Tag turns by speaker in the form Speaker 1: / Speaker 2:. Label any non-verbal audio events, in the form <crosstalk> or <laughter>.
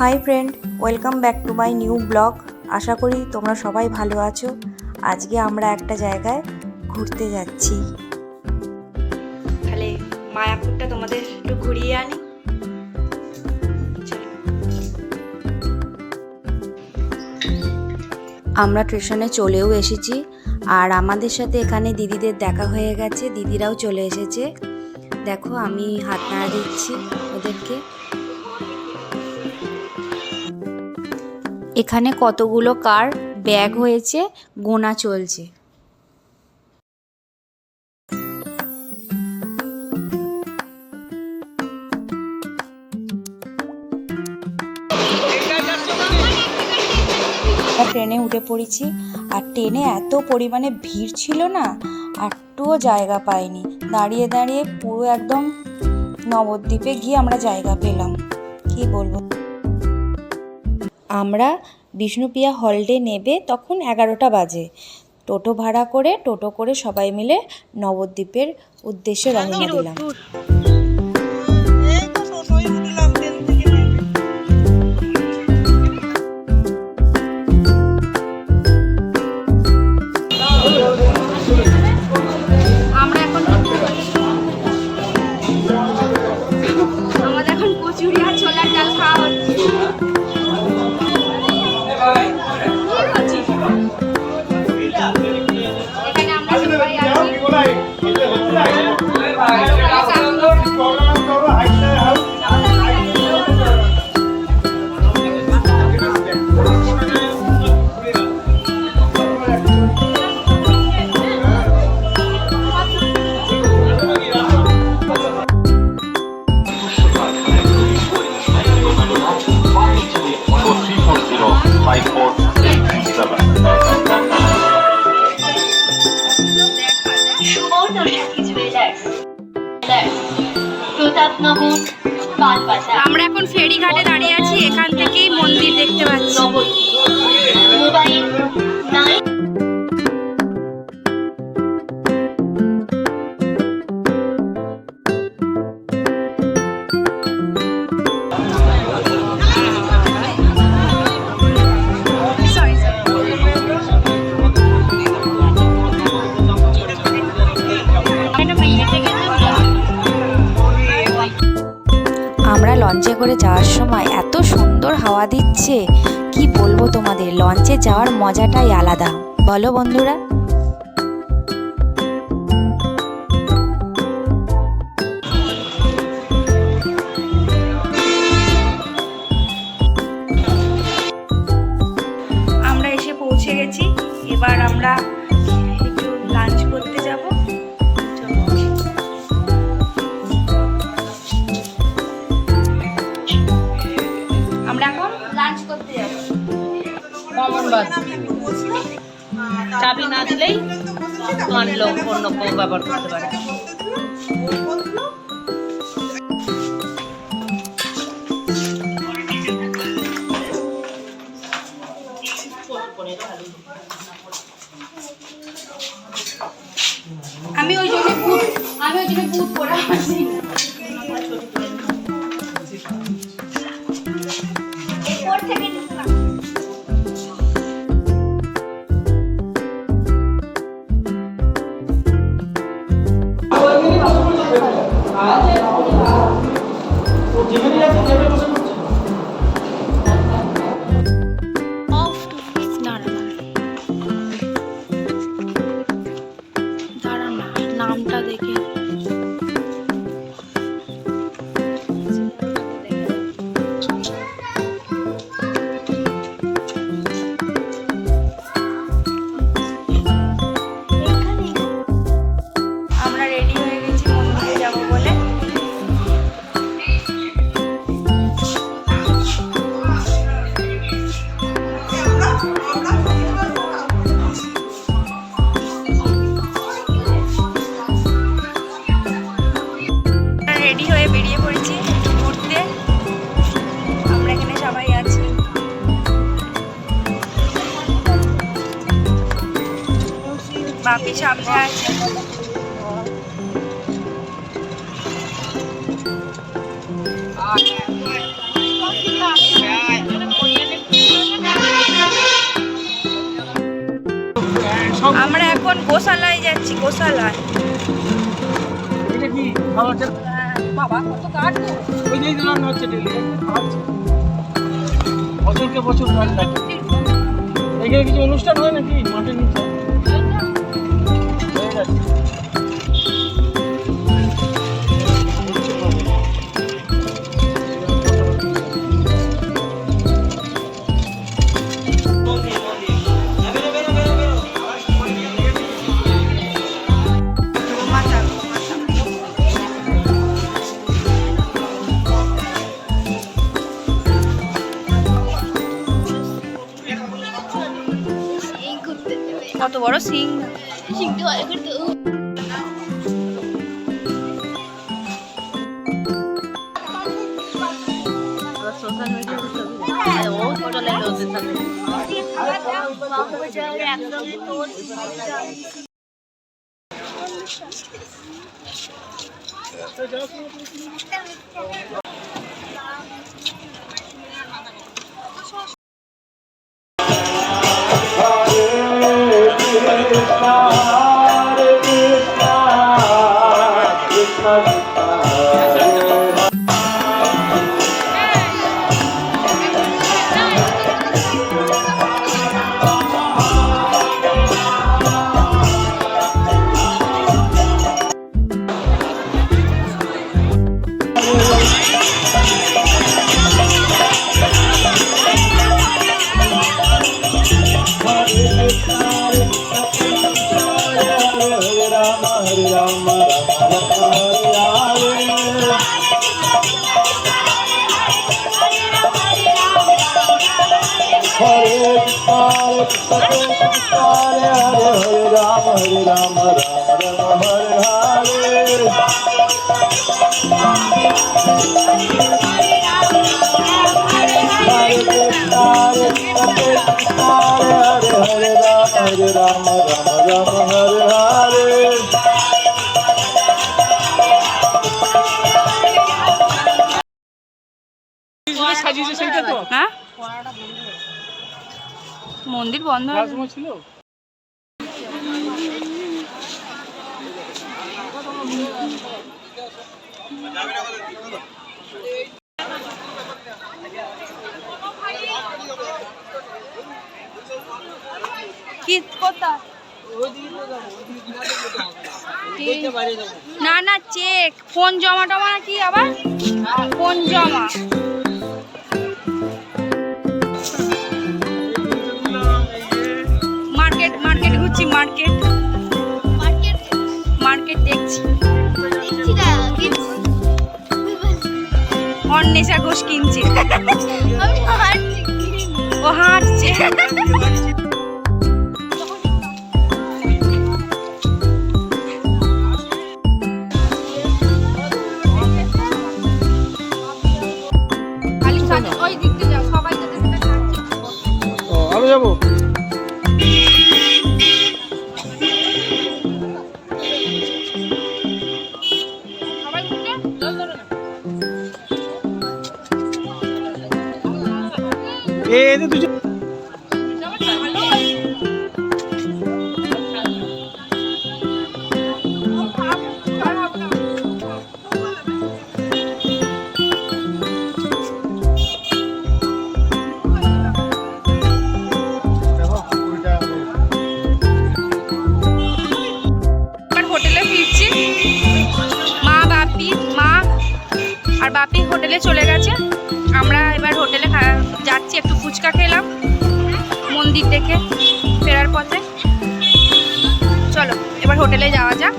Speaker 1: Hi friend welcome back to my new blog. আশা করি তোমরা সবাই ভালো আছো। আজকে আমরা একটা জায়গায় ঘুরতে যাচ্ছি। তাহলে মায়াপুরটা তোমাদের একটু ঘুরিয়ে আনি। আমরা স্টেশনে চলেও এসেছি আর আমাদের সাথে এখানে দিদিদের দেখা হয়ে গেছে। দিদিরাও চলে এসেছে। দেখো আমি হাত নাড়া দিচ্ছি ওদেরকে। এখানে কতগুলো কার ব্যাগ হয়েছে, গোনা চলছে। ট্রেনে উঠে পড়েছি, আর ট্রেনে এত পরিমাণে ভিড় ছিল না, একটুও জায়গা পাইনি। দাঁড়িয়ে দাঁড়িয়ে পুরো একদম নবদ্বীপে গিয়ে আমরা জায়গা পেলাম। কি বলব? আমরা বিষ্ণুপ্রিয়া হলডে নেবে তখন এগারোটা বাজে। টোটো ভাড়া করে টোটো করে সবাই মিলে নবদ্বীপের উদ্দেশ্যে রওনা দিলাম।
Speaker 2: ট্রেন থেকে। নেমে।
Speaker 1: আমরা আমাদের এখন কচুরি আর ছোলার ডাল খাওয়া হচ্ছে। আমরা এখন ফেরিঘাটে দাঁড়িয়ে লঞ্চে করে যাওয়ার সময় এত সুন্দর হাওয়া দিচ্ছে, কি বলব তোমাদের? লঞ্চে যাওয়ার মজাটাই আলাদা। বলো বন্ধুরা। করতে যাব।
Speaker 3: কমন বাস? চাবি না দিলেই তোমার লোক অন্য কেউ ব্যবহার করতে পারে।
Speaker 1: আমি ওই জন্য আমি ওই জন্য বুট পরে 아, 네, 나옵니다. 뭐, 기분이랑 생각해보세요. বাপি সামনে আছে।
Speaker 4: আমরা এখন গোশালায় যাচ্ছি গোশালায়। বাবা কত কাঠ
Speaker 2: ওই যে হচ্ছে বছর এখানে কিছু অনুষ্ঠান হয় নাকি মাঠের নিচে?
Speaker 4: বড় সিং।
Speaker 5: শিখতে ভালো করতে
Speaker 3: সোশ্যাল মিডিয়াতে ও ওদের সাথে।
Speaker 2: সাজিয়েছে তো?
Speaker 4: হ্যাঁ? মন্দির বন্ধ
Speaker 2: ছিল?
Speaker 4: কি? কোথা না না চেক ফোন জমা টমা কি আবার? ফোন জমা। অন্বেষা ঘোষ কিনছে। <laughs> ও হাঁটছে। <laughs>
Speaker 2: এদের দুজন
Speaker 4: বাপি মা আর বাপি হোটেলে চলে গেছে। আমরা এবার হোটেলে একটু ফুচকা খেলাম। মন্দির দেখে ফেরার পথে। চলো এবার হোটেলে যাওয়া যাক।